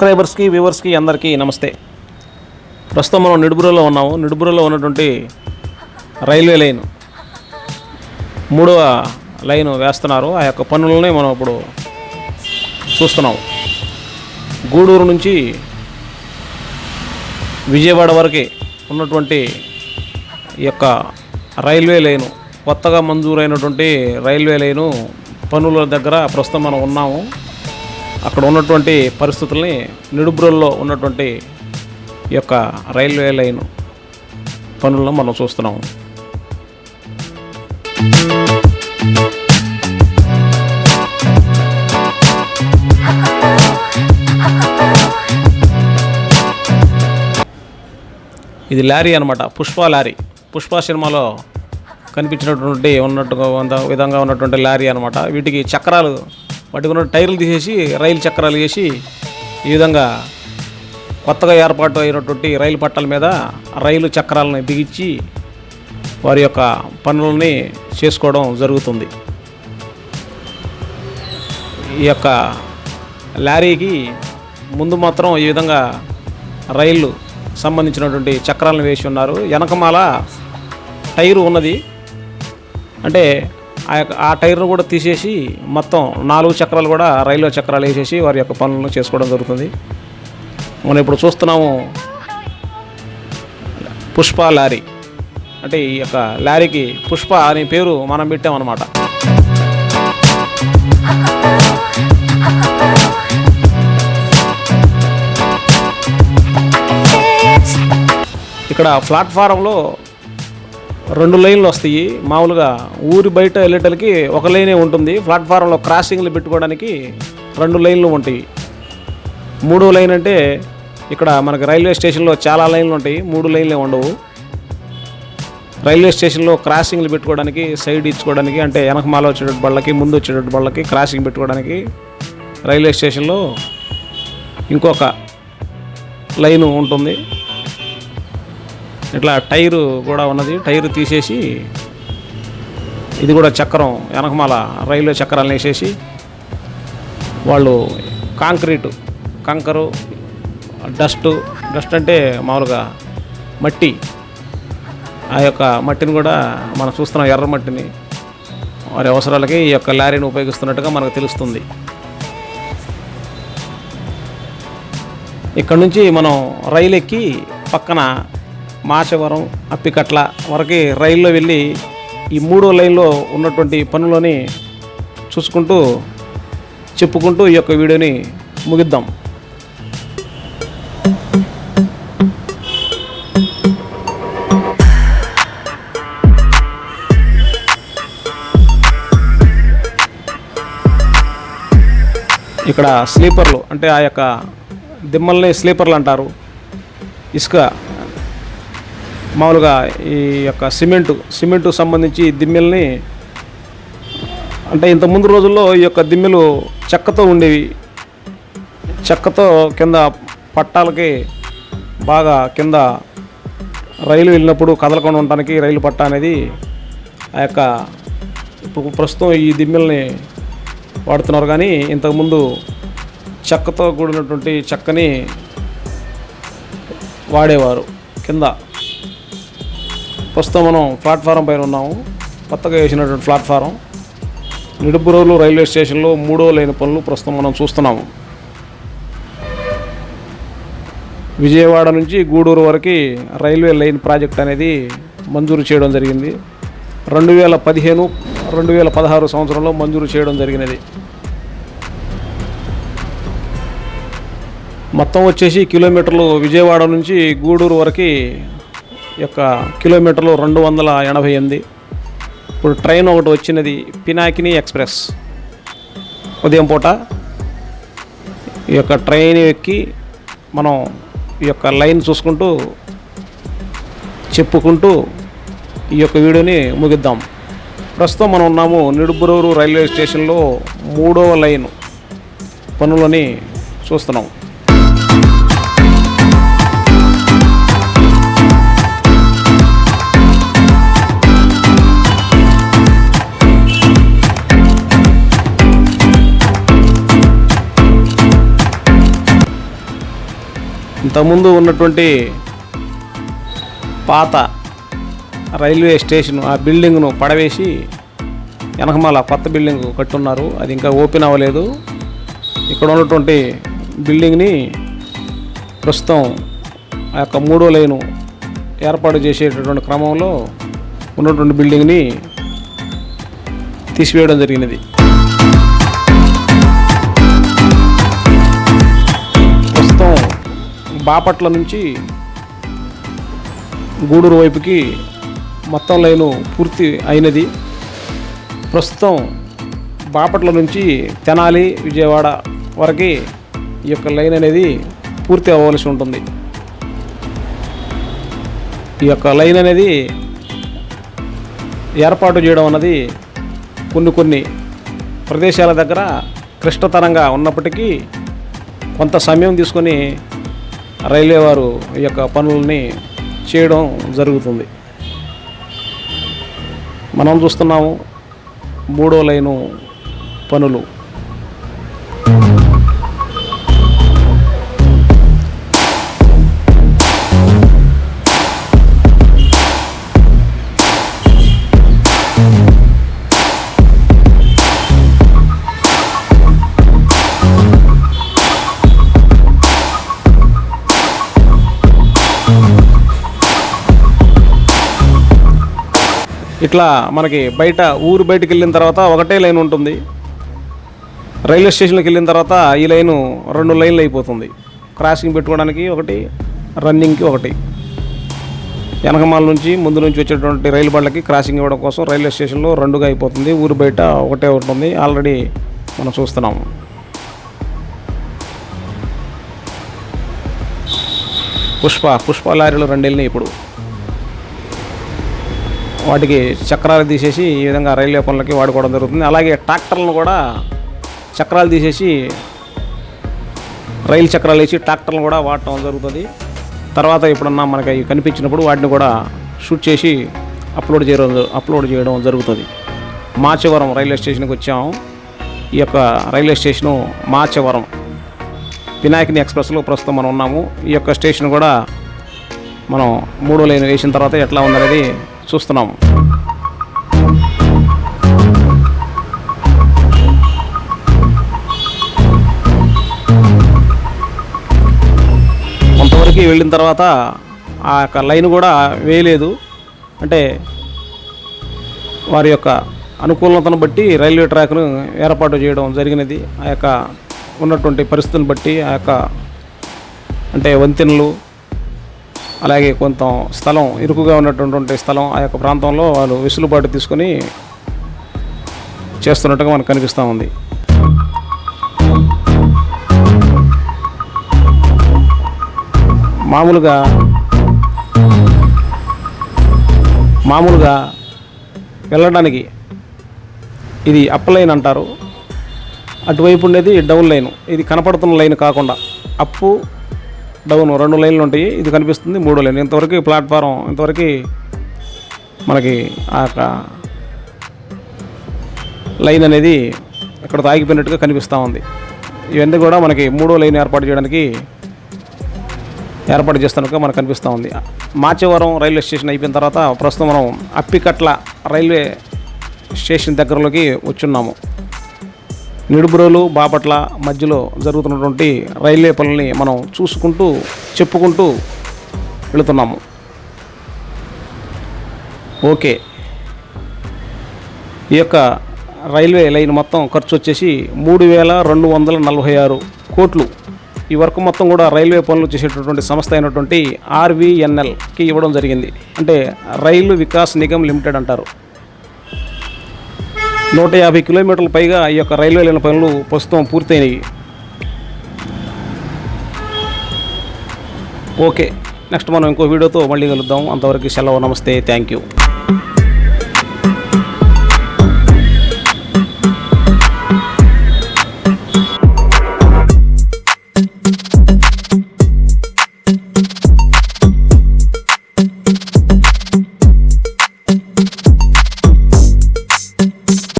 సబ్స్క్రైబర్స్కి వ్యూవర్స్కి అందరికీ నమస్తే. ప్రస్తుతం మనం నిడుబురలో ఉన్నాము. నిడుబురలో ఉన్నటువంటి రైల్వే లైన్ మూడవ లైన్ వేస్తున్నారు. ఆ యొక్క పనులని మనం ఇప్పుడు చూస్తున్నాం. గూడూరు నుంచి విజయవాడ వరకే ఉన్నటువంటి ఈ యొక్క రైల్వే లైను కొత్తగా మంజూరైనటువంటి రైల్వే లైను పనుల దగ్గర ప్రస్తుతం మనం ఉన్నాము. అక్కడ ఉన్నటువంటి పరిస్థితుల్ని నిడుబ్రోల్లో ఉన్నటువంటి ఈ యొక్క రైల్వే లైన్ పనులను మనం చూస్తున్నాము. ఇది లారీ అనమాట పుష్ప లారీ. పుష్ప సినిమాలో కనిపించినటువంటి ఉన్నట్టుగా విధంగా ఉన్నటువంటి లారీ అనమాట వీటికి చక్రాలు వాటికి ఉన్న టైర్లు తీసేసి రైలు చక్రాలు వేసి ఈ విధంగా కొత్తగా ఏర్పాటు అయినటువంటి రైలు పట్టాల మీద రైలు చక్రాలను బిగించి వారి యొక్క పనులని చేసుకోవడం జరుగుతుంది. ఈ యొక్క లారీకి ముందు మాత్రం ఈ విధంగా రైలు సంబంధించినటువంటి చక్రాలను వేసి ఉన్నారు. వెనకమాల టైరు ఉన్నది. అంటే ఆ యొక్క ఆ టైర్ను కూడా తీసేసి మొత్తం నాలుగు చక్రాలు కూడా రైల్వే చక్రాలు వేసేసి వారి యొక్క పనులను చేసుకోవడం జరుగుతుంది. మనం ఇప్పుడు చూస్తున్నాము పుష్ప లారీ. అంటే ఈ యొక్క లారీకి పుష్ప అనే పేరు మనం పెట్టామన్నమాట ఇక్కడ ప్లాట్ఫారంలో రెండు లైన్లు వస్తాయి. మామూలుగా ఊరి బయట వెళ్ళేటలకి ఒక లైనే ఉంటుంది. ప్లాట్ఫారంలో క్రాసింగ్లు పెట్టుకోవడానికి రెండు లైన్లు ఉంటాయి. మూడో లైన్ అంటే ఇక్కడ మనకి రైల్వే స్టేషన్లో చాలా లైన్లు ఉంటాయి. మూడు లైన్లే ఉండవు. రైల్వే స్టేషన్లో క్రాసింగ్లు పెట్టుకోవడానికి సైడ్ ఇచ్చుకోవడానికి అంటే వెనకమాల వచ్చేటట్టు బళ్ళకి ముందు వచ్చేటట్టు బళ్ళకి క్రాసింగ్ పెట్టుకోవడానికి రైల్వే స్టేషన్లో ఇంకొక లైను ఉంటుంది. ఇట్లా టైరు కూడా ఉన్నది. టైరు తీసేసి ఇది కూడా చక్రం వెనకమాల రైల్వే చక్రాలను వేసేసి వాళ్ళు కాంక్రీటు కంకరు డస్ట్ డస్ట్ అంటే మామూలుగా మట్టి. ఆ యొక్క మట్టిని కూడా మనం చూస్తున్నాం ఎర్ర మట్టిని. వారి అవసరాలకి ఈ యొక్క లారీని ఉపయోగిస్తున్నట్టుగా మనకు తెలుస్తుంది. ఇక్కడ నుంచి మనం రైలు ఎక్కి పక్కన మాచవరం అప్పికట్ల వరకు రైల్లో వెళ్ళి ఈ మూడో లైన్లో ఉన్నటువంటి పనులని చూసుకుంటూ చెప్పుకుంటూ ఈ యొక్క వీడియోని ముగిద్దాం. ఇక్కడ స్లీపర్లు అంటే ఆ యొక్క దిమ్మల్ని స్లీపర్లు అంటారు. ఇసుక మామూలుగా ఈ యొక్క సిమెంటు సిమెంటు సంబంధించి దిమ్మెల్ని అంటే ఇంత ముందు రోజుల్లో ఈ యొక్క దిమ్మెలు చెక్కతో ఉండేవి. చెక్కతో కింద పట్టాలకి బాగా కింద రైలు వెళ్ళినప్పుడు కదలకుండా ఉండడానికి రైలు పట్ట అనేది ఆ యొక్క ఇప్పుడు ప్రస్తుతం ఈ దిమ్మెల్ని వాడుతున్నారు. కానీ ఇంతకుముందు చెక్కతో కూడినటువంటి చెక్కని వాడేవారు. కింద ప్రస్తుతం మనం ప్లాట్ఫారం పైన ఉన్నాము. కొత్తగా వేసినటువంటి ప్లాట్ఫారం. నిడుపురోలు రైల్వే స్టేషన్లో మూడో లైన్ పనులు ప్రస్తుతం మనం చూస్తున్నాము. విజయవాడ నుంచి గూడూరు వరకు రైల్వే లైన్ ప్రాజెక్ట్ అనేది మంజూరు చేయడం జరిగింది. రెండు వేల పదిహేను రెండు వేల పదహారు సంవత్సరంలో మంజూరు చేయడం జరిగినది. మొత్తం వచ్చేసి కిలోమీటర్లు విజయవాడ నుంచి గూడూరు వరకు యొక్క కిలోమీటర్లు రెండు వందల ఎనభై ఎనిమిది. ఇప్పుడు ట్రైన్ ఒకటి వచ్చినది పినాకిని ఎక్స్ప్రెస్. ఉదయం పూట ఈ యొక్క ట్రైన్ ఎక్కి మనం ఈ యొక్క లైన్ చూసుకుంటూ చెప్పుకుంటూ ఈ యొక్క వీడియోని ముగిద్దాం. ప్రస్తుతం మనం ఉన్నాము నిడుబురూరు రైల్వే స్టేషన్లో మూడవ లైన్ పనులని చూస్తున్నాం. ఇంతకుముందు ఉన్నటువంటి పాత రైల్వే స్టేషన్ ఆ బిల్డింగ్ను పడవేసి వెనకమాల కొత్త బిల్డింగ్ కట్టున్నారు. అది ఇంకా ఓపెన్ అవ్వలేదు. ఇక్కడ ఉన్నటువంటి బిల్డింగ్ని ప్రస్తుతం ఆ యొక్క మూడో లైను ఏర్పాటు చేసేటటువంటి క్రమంలో ఉన్నటువంటి బిల్డింగ్ని తీసివేయడం జరిగినది. బాపట్ల నుంచి గూడూరు వైపుకి మొత్తం లైను పూర్తి అయినది. ప్రస్తుతం బాపట్ల నుంచి తెనాలి విజయవాడ వరకు ఈ యొక్క లైన్ అనేది పూర్తి అవ్వవలసి ఉంటుంది. ఈ యొక్క లైన్ అనేది ఏర్పాటు చేయడం అన్నది కొన్ని కొన్ని ప్రదేశాల దగ్గర క్లిష్టతరంగా ఉన్నప్పటికీ కొంత సమయం తీసుకొని రైల్వే వారు ఈ యొక్క పనులని చేయడం జరుగుతుంది. మనం చూస్తున్నాము మూడో లైను పనులు. ఇట్లా మనకి బయట ఊరు బయటకు వెళ్ళిన తర్వాత ఒకటే లైన్ ఉంటుంది. రైల్వే స్టేషన్కి వెళ్ళిన తర్వాత ఈ లైను రెండు లైన్లు అయిపోతుంది. క్రాసింగ్ పెట్టుకోవడానికి ఒకటి రన్నింగ్కి ఒకటి. వెనకమాల నుంచి ముందు నుంచి వచ్చేటువంటి రైలు బండ్లకి క్రాసింగ్ ఇవ్వడం కోసం రైల్వే స్టేషన్లో రెండుగా అయిపోతుంది. ఊరు బయట ఒకటే ఉంటుంది. ఆల్రెడీ మనం చూస్తున్నాము పుష్ప పుష్ప లారీలు రెండు వెళ్ళినాయి ఇప్పుడు. వాటికి చక్రాలు తీసేసి ఈ విధంగా రైల్వే పనులకి వాడుకోవడం జరుగుతుంది. అలాగే ట్రాక్టర్లను కూడా చక్రాలు తీసేసి రైలు చక్రాలు వేసి ట్రాక్టర్లను కూడా వాడటం జరుగుతుంది. తర్వాత ఎప్పుడన్నా మనకి అవి కనిపించినప్పుడు వాటిని కూడా షూట్ చేసి అప్లోడ్ చేయడం అప్లోడ్ చేయడం జరుగుతుంది. మాచవరం రైల్వే స్టేషన్కి వచ్చాము. ఈ యొక్క రైల్వే స్టేషను మాచవరం వినాయకుని ఎక్స్ప్రెస్లో ప్రస్తుతం మనం ఉన్నాము. ఈ యొక్క స్టేషన్ కూడా మనం మూడో లైన్ వేసిన తర్వాత ఎట్లా ఉందనేది చూస్తున్నాము కొంతవరకు వెళ్ళిన తర్వాత ఆ యొక్క లైన్ కూడా వేయలేదు. అంటే వారి యొక్క అనుకూలతను బట్టి రైల్వే ట్రాక్ను ఏర్పాటు చేయడం జరిగినది. ఆ యొక్క ఉన్నటువంటి పరిస్థితులను బట్టి ఆ యొక్క అంటే వంతెనలు అలాగే కొంత స్థలం ఇరుకుగా ఉన్నటువంటి స్థలం ఆ యొక్క ప్రాంతంలో వాళ్ళు వెసులుబాటు తీసుకొని చేస్తున్నట్టుగా మనకు కనిపిస్తూ ఉంది. మామూలుగా మామూలుగా వెళ్ళడానికి ఇది అప్ లైన్ అంటారు. అటువైపు ఉండేది డౌన్ లైన్. ఇది కనపడుతున్న లైన్ కాకుండా అప్పు డౌన్ రెండు లైన్లు ఉంటాయి. ఇది కనిపిస్తుంది మూడో లైన్. ఇంతవరకు ప్లాట్ఫారం ఇంతవరకు మనకి ఆ యొక్క లైన్ అనేది ఇక్కడ తాగిపోయినట్టుగా కనిపిస్తూ ఉంది. ఇవన్నీ కూడా మనకి మూడో లైన్ ఏర్పాటు చేయడానికి ఏర్పాటు చేస్తున్నట్టుగా మనకు కనిపిస్తూ ఉంది. మాచవరం రైల్వే స్టేషన్ అయిపోయిన తర్వాత ప్రస్తుతం మనం అప్పికట్ల రైల్వే స్టేషన్ దగ్గరలోకి వచ్చున్నాము. నిడుబ్రోలు బాపట్ల మధ్యలో జరుగుతున్నటువంటి రైల్వే పనుల్ని మనం చూసుకుంటూ చెప్పుకుంటూ వెళుతున్నాము. ఓకే. ఈ యొక్క రైల్వే లైన్ మొత్తం ఖర్చు వచ్చేసి మూడు వేల రెండు వందల నలభై ఆరు కోట్లు. ఈ వర్క్ మొత్తం కూడా రైల్వే పనులు చేసేటటువంటి సంస్థ అయినటువంటి ఆర్వీఎన్ఎల్కి ఇవ్వడం జరిగింది. అంటే రైలు వికాస్ నిగమ్ లిమిటెడ్ అంటారు. నూట యాభై కిలోమీటర్ల పైగా ఈ యొక్క రైల్వే లైన్ పనులు ప్రస్తుతం పూర్తయినాయి. ఓకే నెక్స్ట్ మనం ఇంకో వీడియోతో మళ్ళీ కలుద్దాం. అంతవరకు సెలవు నమస్తే థ్యాంక్ యూ.